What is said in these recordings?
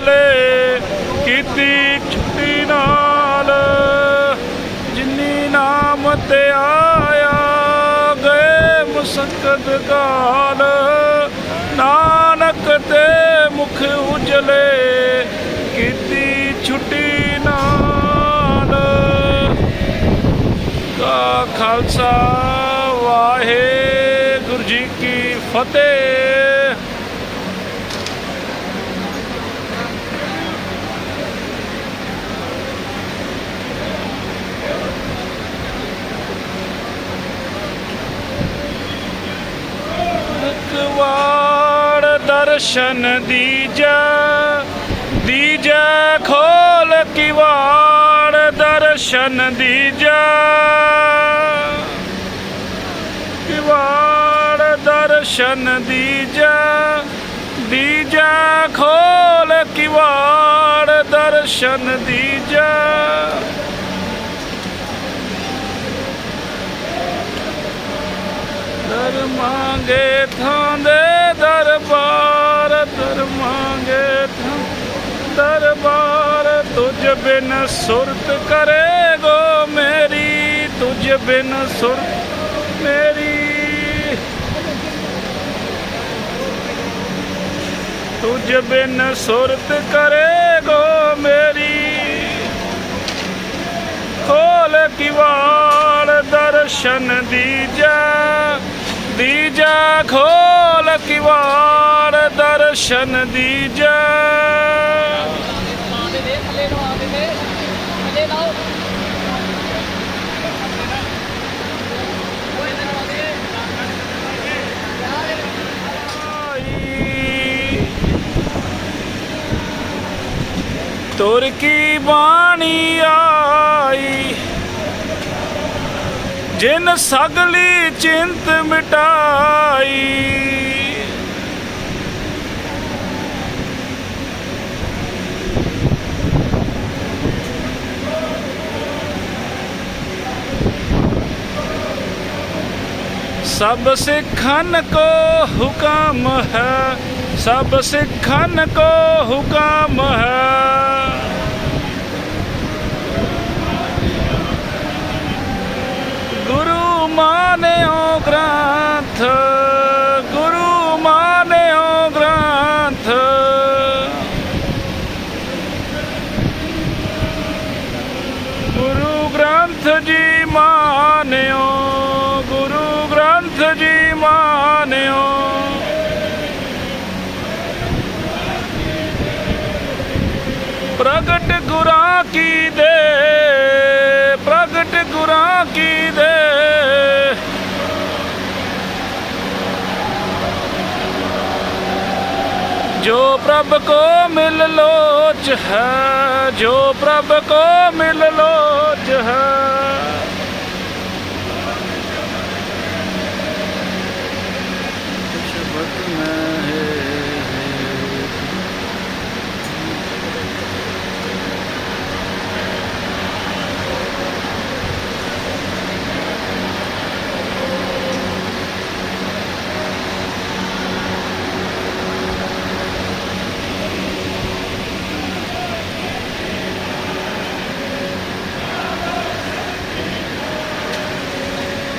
ਉਜਲੇ ਕੀਤੀ ਛੁੱਟੀ ਨਾਲ। ਜਿੰਨੀ ਨਾਮ ਤੇ ਆਇਆ, ਗਏ ਮੁਸਕਦ ਕਾਲ। ਨਾਨਕ ਤੇ ਮੁਖ ਉਜਲੇ, ਕੀਤੀ ਛੁੱਟੀ ਨਾਲ। ਕਾ ਖਾਲਸਾ ਵਾਹਿਗੁਰੂ ਜੀ ਕੀ ਫਤਿਹ ਕਵਾੜ ਦਰਸ਼ਨ ਦੀਜੈ ਦੀਜੈ ਖੋਲ ਕਿਵਾੜ, ਦਰਸ਼ਨ ਦੀਜੈ। ਕਿਵਾੜ, ਦਰਸ਼ਨ ਦੀਜੈ ਦੀਜੈ ਖੋਲ ਕਿਵਾੜ, ਦਰਸ਼ਨ ਦੀਜੈ। ਦਰ ਮੰਗੇ ਥਾਂ ਦੇ ਦਰਬਾਰ ਦਰ ਮੰਗੇ ਥਾਂ ਦਰਬਾਰ ਤੁਝ ਬਿਨ ਸੁਰਤ ਕਰੇ ਗੋ ਮੇਰੀ, ਤੁਝ ਬਿਨ ਸੁਰਤ ਮੇਰੀ। ਤੁਝ ਬਿਨ ਸੁਰਤ ਕਰੇ ਗੋ ਮੇਰੀ। ਖੋਲ ਕਿਵਾੜ ਦਰਸ਼ਨ ਦੀਜੈ ਦੀਜੈ ਖੋਲ ਕਿਵਾੜ ਦਰਸ਼ਨ ਦੀਜੈ। ਤੁਰ ਕੀ ਬਾਣੀ ਆਈ? ਜਿਨ ਸਗਲੀ ਚਿੰਤ ਮਿਟਾਈ। ਸਭ ਸਿੱਖਨ ਕੋ ਹੁਕਮ ਹੈ, ਸਭ ਸਿੱਖਨ ਕੋ ਹੁਕਮ ਹੈ। ਗੁਰੂ ਮਾਨਿਓ ਗ੍ਰੰਥ, ਗੁਰੂ ਮਾਨਿਓ ਗ੍ਰੰਥ। ਗੁਰੂ ਗ੍ਰੰਥ ਜੀ ਮਾਨਿਓ ਜਾਣਿਓ ਪ੍ਰਗਟ ਗੁਰਾਂ ਕੀ ਦੇ, ਪ੍ਰਗਟ ਗੁਰਾਂ ਕੀ ਦੇ। ਜੋ ਪ੍ਰਭ ਕੋ ਮਿਲ ਲੋਚ ਹੈ, ਜੋ ਪ੍ਰਭ ਕੋ ਮਿਲ ਲੋਚ ਹੈ।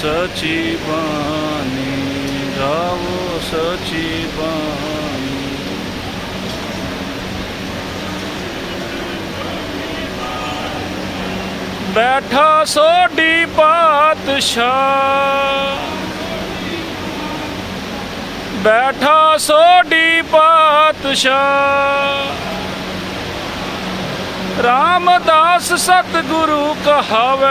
ਸੱਚੀ ਬਾਣੀ ਗਾਵੋ ਸਚੀ ਬਾਣੀ ਬੈਠਾ ਸੋਢੀ ਪਾਤਸ਼ਾਹ। ਬੈਠਾ ਸੋਢੀ ਪਾਤਸ਼ਾਹ। ਰਾਮਦਾਸ ਸਤਿਗੁਰੂ ਕਹਾਵੇ।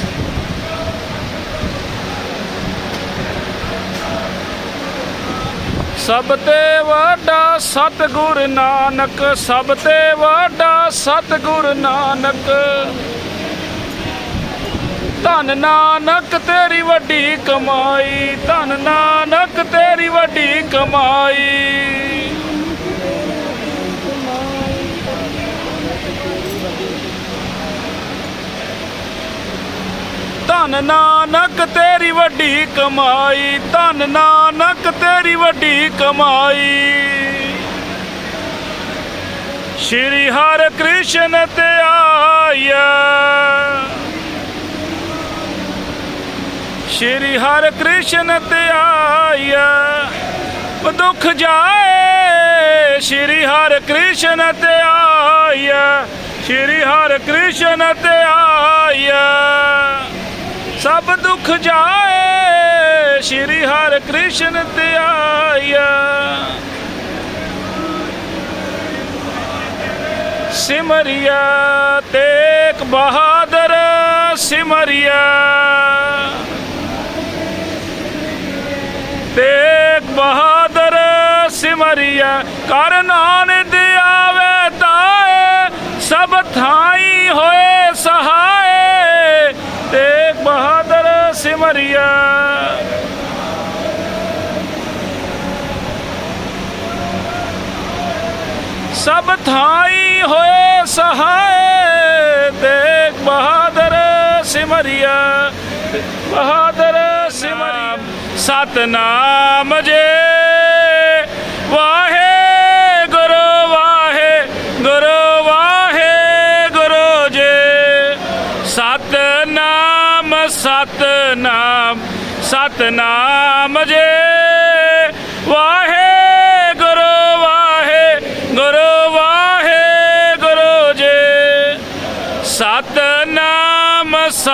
ਸਭ ਤੇ ਵੱਡਾ ਸਤਿਗੁਰ ਨਾਨਕ, ਸਭ ਤੇ ਵੱਡਾ ਸਤਿਗੁਰ ਨਾਨਕ। ਧਨ ਨਾਨਕ ਤੇਰੀ ਵੱਡੀ ਕਮਾਈ, ਧਨ ਨਾਨਕ ਤੇਰੀ ਵੱਡੀ ਕਮਾਈ। ਧੰਨ ਨਾਨਕ ਤੇਰੀ ਵੱਡੀ ਕਮਾਈ, ਧਨ ਨਾਨਕ ਤੇਰੀ ਵੱਡੀ ਕਮਾਈ। ਸ਼੍ਰੀ ਹਰਿ ਕ੍ਰਿਸ਼ਨ ਤੇ ਆਇਆ। ਸ਼੍ਰੀ ਹਰਿ ਕ੍ਰਿਸ਼ਨ ਤੇ ਆਇਆ। ਦੁੱਖ ਜਾਏ, ਸ਼੍ਰੀ ਹਰਿ ਕ੍ਰਿਸ਼ਨ ਤੇ ਆਇਆ। ਸ਼੍ਰੀ ਹਰਿ ਕ੍ਰਿਸ਼ਨ ਤੇ ਆਇਆ। ਸਭ ਦੁੱਖ ਜਾਏ, ਸ਼੍ਰੀ ਹਰਿ ਕ੍ਰਿਸ਼ਨ ਤੇ ਸਿਮਰਿਆ ਤੇਗ ਬਹਾਦਰ, ਸਿਮਰਿਆ। ਤੇਗ ਬਹਾਦਰ, ਸਿਮਰਿਆ ਕਰ ਨਾਨਕ ਆਵੇ ਤਾਏ, ਸਭ ਥਾਈ ਹੋਏ ਸਹਾਏ ਤੇਗ ਬਹਾਦਰ ਸਿਮਰਿਆ ਸਭ ਥਾਈ ਹੋਏ ਸਹਾਏ ਤੇਗ ਬਹਾਦਰ ਸਿਮਰਿਆ ਬਹਾਦਰ ਸਿਮਰਿਆ। ਸਤਨਾਮ ਜੇ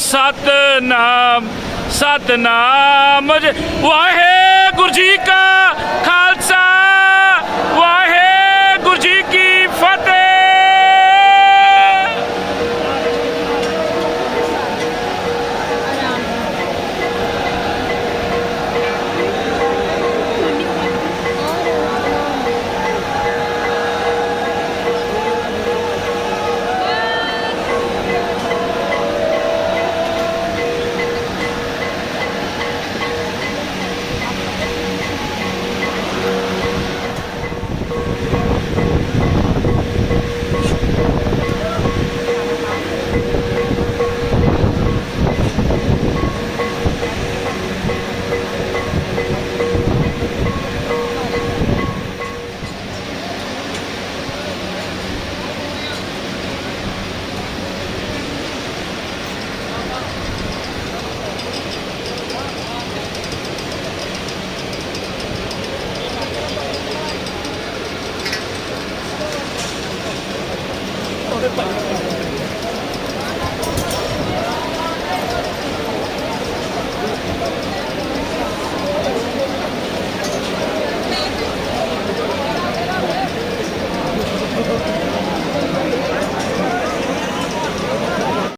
ਸਤਨਾਮ ਸਤਨਾਮ ਵਾਹਿਗੁਰੂ ਜੀ ਕਾ ਖਾਲਸਾ ਵਾਹਿਗੁਰੂ